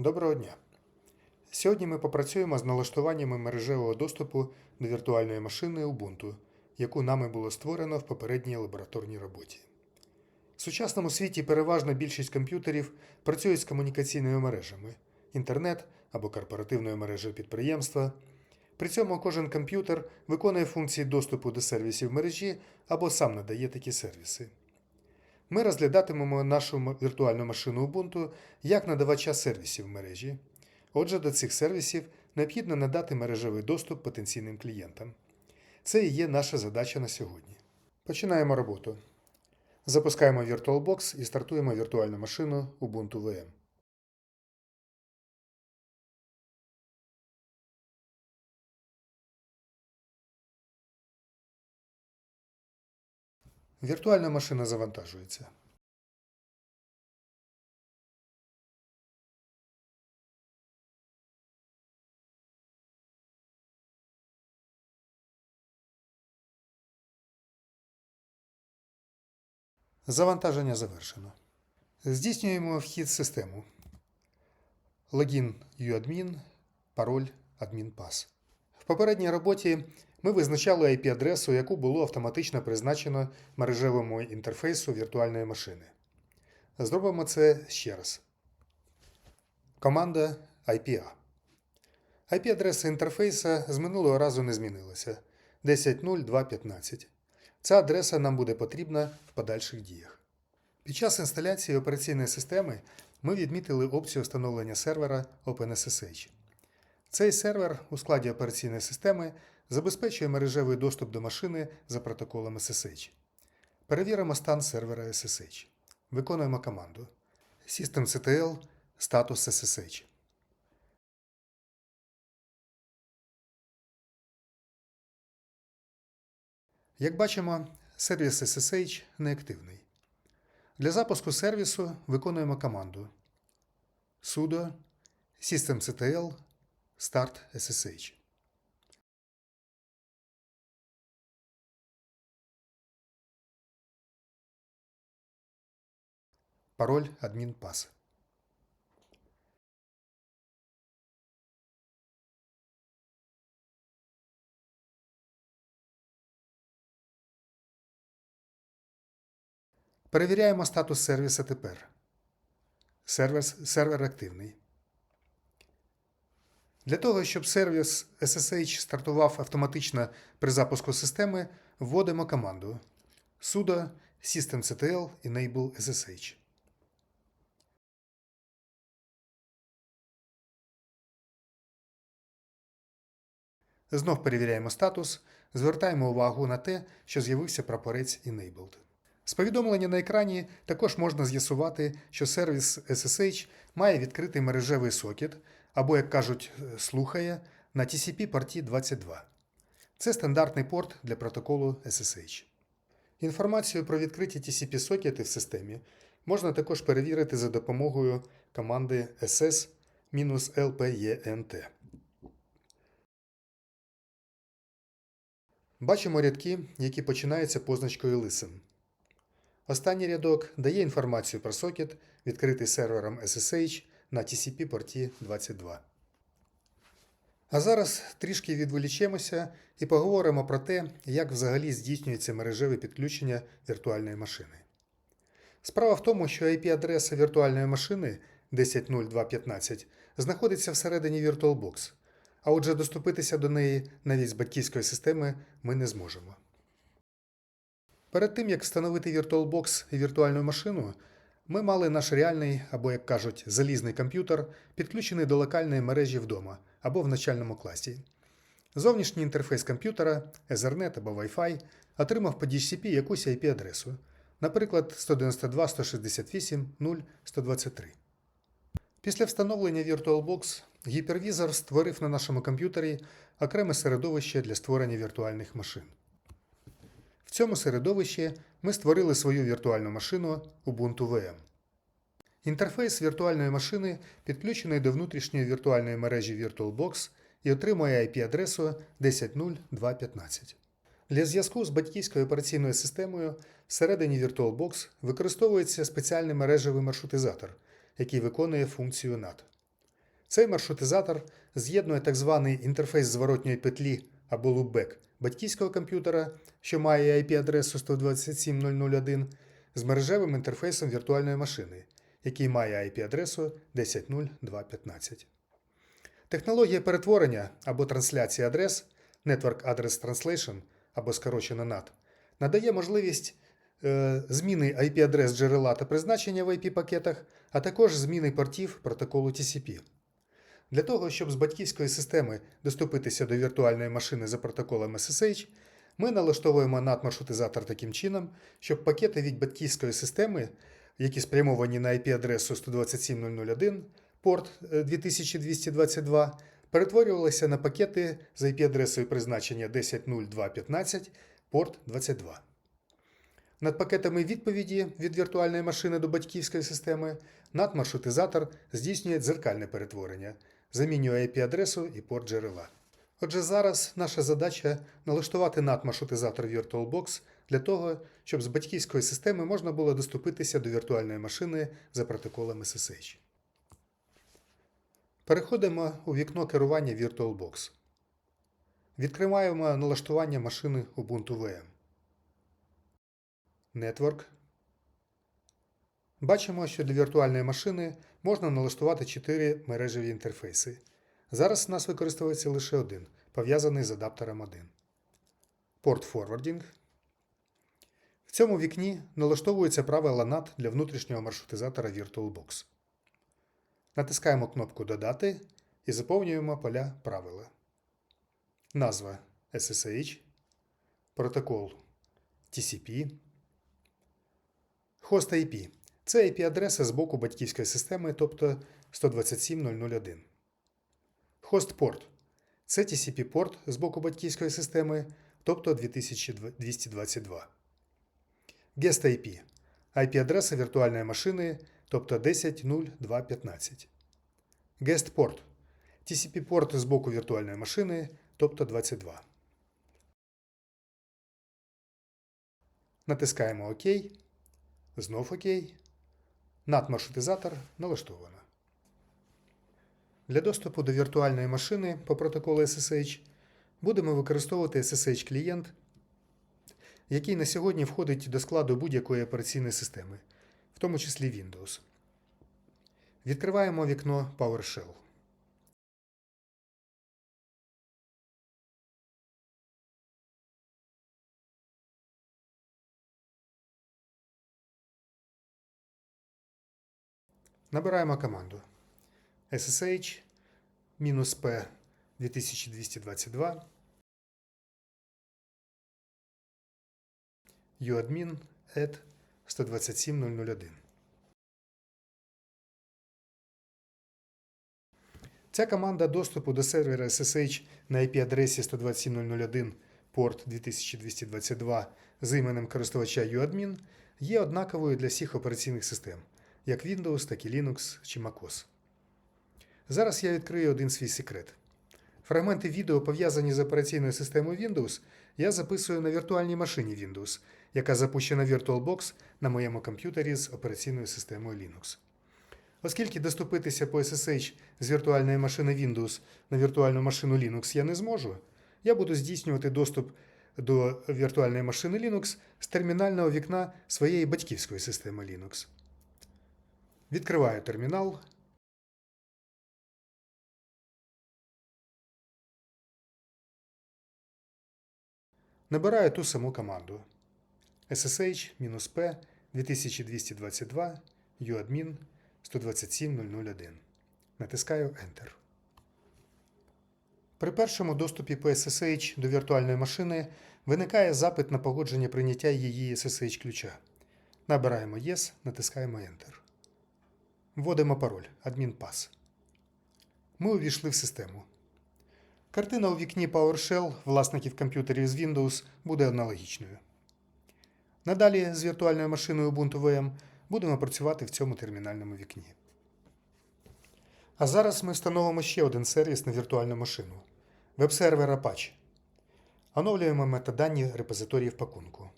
Доброго дня! Сьогодні ми попрацюємо з налаштуваннями мережевого доступу до віртуальної машини Ubuntu, яку нами було створено в попередній лабораторній роботі. В сучасному світі переважна більшість комп'ютерів працюють з комунікаційними мережами інтернет або корпоративною мережею підприємства. При цьому кожен комп'ютер виконує функції доступу до сервісів мережі або сам надає такі сервіси. Ми розглядатимемо нашу віртуальну машину Ubuntu як надавача сервісів в мережі. Отже, до цих сервісів необхідно надати мережевий доступ потенційним клієнтам. Це і є наша задача на сьогодні. Починаємо роботу. Запускаємо VirtualBox і стартуємо віртуальну машину Ubuntu VM. Віртуальна машина завантажується. Завантаження завершено. Здійснюємо вхід в систему. Логін uadmin, пароль adminpass. В попередній роботі ми визначали IP-адресу, яку було автоматично призначено мережевому інтерфейсу віртуальної машини. Зробимо це ще раз. Команда IPA. IP-адреса інтерфейса з минулого разу не змінилася 10.0215. Ця адреса нам буде потрібна в подальших діях. Під час інсталяції операційної системи ми відмітили опцію встановлення сервера OpenSSH. Цей сервер у складі операційної системи забезпечує мережевий доступ до машини за протоколом SSH. Перевіримо стан сервера SSH. Виконуємо команду systemctl status SSH. Як бачимо, сервіс SSH неактивний. Для запуску сервісу виконуємо команду sudo systemctl start SSH. Пароль adminpass. Перевіряємо статус сервіса тепер. Сервер, сервер активний. Для того, щоб сервіс SSH стартував автоматично при запуску системи, вводимо команду sudo systemctl enable SSH. Знов перевіряємо статус, звертаємо увагу на те, що з'явився прапорець Enabled. З повідомлення на екрані також можна з'ясувати, що сервіс SSH має відкритий мережевий сокет, або, як кажуть, е, слухає на TCP порті 22. Це стандартний порт для протоколу SSH. Інформацію про відкриті TCP сокети в системі можна також перевірити за допомогою команди ss-lpent. Бачимо рядки, які починаються позначкою Listen. Останній рядок дає інформацію про сокет, відкритий сервером SSH на TCP порті 22. А зараз трішки відволічемося і поговоримо про те, як взагалі здійснюється мережеве підключення віртуальної машини. Справа в тому, що IP-адреса віртуальної машини 10.0215 знаходиться всередині VirtualBox, а отже доступитися до неї навіть з батьківської системи ми не зможемо. Перед тим, як встановити VirtualBox і віртуальну машину, ми мали наш реальний, або, як кажуть, залізний комп'ютер, підключений до локальної мережі вдома або в начальному класі. Зовнішній інтерфейс комп'ютера, Ethernet або Wi-Fi отримав по DHCP якусь IP-адресу, наприклад, 192.168.0.123. Після встановлення VirtualBox гіпервізор створив на нашому комп'ютері окреме середовище для створення віртуальних машин. В цьому середовищі ми створили свою віртуальну машину Ubuntu VM. Інтерфейс віртуальної машини підключений до внутрішньої віртуальної мережі VirtualBox і отримує IP-адресу 10.0215. Для зв'язку з батьківською операційною системою всередині VirtualBox використовується спеціальний мережевий маршрутизатор, який виконує функцію NAT. Цей маршрутизатор з'єднує так званий інтерфейс зворотньої петлі або лупбек батьківського комп'ютера, що має IP-адресу 127.001, з мережевим інтерфейсом віртуальної машини, який має IP-адресу 10.0.2.15. Технологія перетворення або трансляції адрес Network Address Translation або скорочено NAT надає можливість зміни IP-адрес джерела та призначення в IP-пакетах, а також зміни портів протоколу TCP. Для того, щоб з батьківської системи доступитися до віртуальної машини за протоколом SSH, ми налаштовуємо NAT-маршрутизатор таким чином, щоб пакети від батьківської системи, які спрямовані на IP-адресу 127.001, порт е, 2222, перетворювалися на пакети з IP-адресою призначення 10.0215, порт 22. Над пакетами відповіді від віртуальної машини до батьківської системи NAT-маршрутизатор здійснює дзеркальне перетворення, замінює IP-адресу і порт джерела. Отже, зараз наша задача налаштувати NAT-маршрутизатор VirtualBox для того, щоб з батьківської системи можна було доступитися до віртуальної машини за протоколом SSH. Переходимо у вікно керування VirtualBox. Відкриваємо налаштування машини Ubuntu VM. Network. Бачимо, що для віртуальної машини можна налаштувати 4 мережеві інтерфейси. Зараз у нас використовується лише один, пов'язаний з адаптером 1. Порт Forwarding. В цьому вікні налаштовуються правила NAT для внутрішнього маршрутизатора VirtualBox. Натискаємо кнопку Додати і заповнюємо поля правила. Назва SSH, протокол TCP, хост IP. Це IP-адреса з боку батьківської системи, тобто 127.001. Хост порт. Це TCP-порт з боку батьківської системи, тобто 2222. Guest IP. IP-адреса віртуальної машини, тобто 10.0215. Guest порт. TCP-порт з боку віртуальної машини, тобто 22. Натискаємо ОК. Знов ОК. NAT-маршрутизатор налаштовано. Для доступу до віртуальної машини по протоколу SSH будемо використовувати SSH-клієнт, який на сьогодні входить до складу будь-якої операційної системи, в тому числі Windows. Відкриваємо вікно PowerShell. Набираємо команду. SSH P 2222 uadmin at 127.001. Ця команда доступу до сервера SSH на IP-адресі 127.001 порт 2222 з іменем користувача uadmin є однаковою для всіх операційних систем, як Windows, так і Linux чи MacOS. Зараз я відкрию один свій секрет. Фрагменти відео, пов'язані з операційною системою Windows, я записую на віртуальній машині Windows, яка запущена VirtualBox на моєму комп'ютері з операційною системою Linux. Оскільки доступитися по SSH з віртуальної машини Windows на віртуальну машину Linux я не зможу, я буду здійснювати доступ до віртуальної машини Linux з термінального вікна своєї батьківської системи Linux. Відкриваю термінал. Набираю ту саму команду SSH-P 2222 uadmin 127.001. Натискаю Enter. При першому доступі по SSH до віртуальної машини виникає запит на погодження прийняття її SSH ключа. Набираємо Yes, натискаємо Enter. Вводимо пароль адмінпас. Ми увійшли в систему. Картина у вікні PowerShell власників комп'ютерів з Windows буде аналогічною. Надалі з віртуальною машиною Ubuntu VM будемо працювати в цьому термінальному вікні. А зараз ми встановимо ще один сервіс на віртуальну машину веб-сервер Apache. Оновлюємо метадані репозиторіїв пакунку.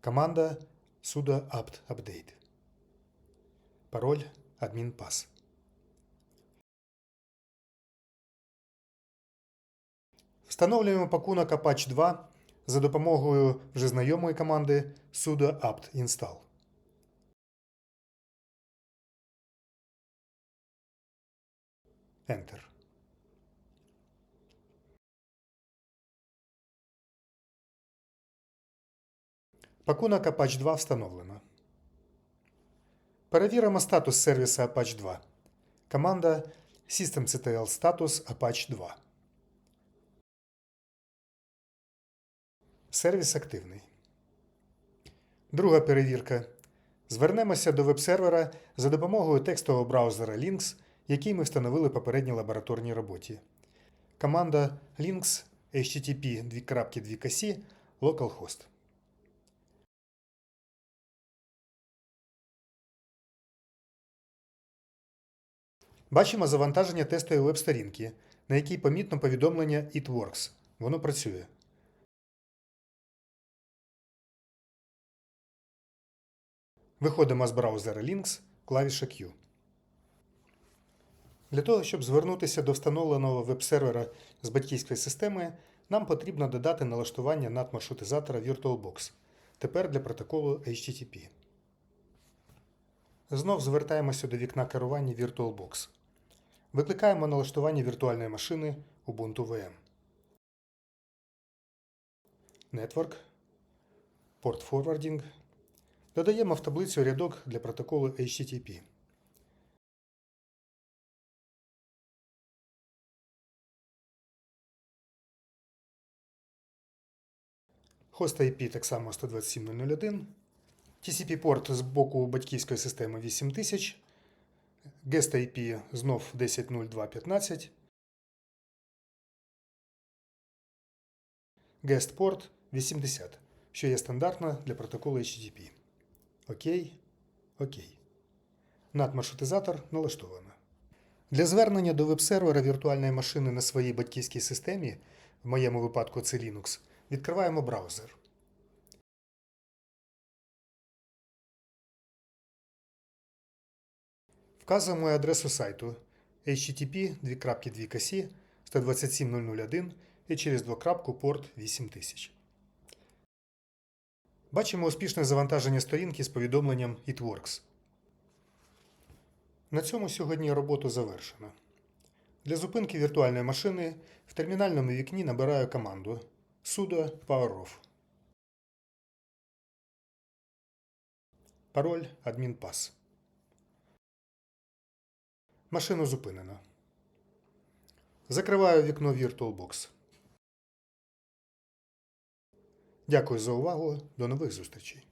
Команда sudo apt update. Пароль адмінпас. Встановлюємо пакунок Apache 2 за допомогою вже знайомої команди sudo apt install. Enter. Пакунок Apache 2 встановлено. Перевіримо статус сервіса Apache 2. Команда systemctl status Apache 2. Сервіс активний. Друга перевірка. Звернемося до веб-сервера за допомогою текстового браузера Lynx, який ми встановили в попередній лабораторній роботі. Команда Lynx http 2.2c localhost. Бачимо завантаження тестової веб-сторінки, на якій помітно повідомлення It Works. Воно працює. Виходимо з браузера Lynx, клавіша Q. Для того, щоб звернутися до встановленого веб-сервера з батьківської системи, нам потрібно додати налаштування надмаршрутизатора VirtualBox. Тепер для протоколу HTTP. Знов звертаємося до вікна керування VirtualBox. Викликаємо налаштування віртуальної машини Ubuntu VM. Network. Port Forwarding. Додаємо в таблицю рядок для протоколу HTTP. Хост IP так само 127.001. TCP-порт з боку батьківської системи 8000. Guest IP знов 10.0215. Guest порт 80, що є стандартно для протоколу HTTP. Окей. Окей. Надмаршрутизатор налаштовано. Для звернення до веб-сервера віртуальної машини на своїй батьківській системі, в моєму випадку це Linux, відкриваємо браузер. Вказуємо адресу сайту http 2.2 127.001 і через двокрапку порт 8000. Бачимо успішне завантаження сторінки з повідомленням It Works. На цьому сьогодні роботу завершено. Для зупинки віртуальної машини в термінальному вікні набираю команду sudo poweroff. Пароль adminpass. Машину зупинено. Закриваю вікно VirtualBox. Дякую за увагу. До нових зустрічей.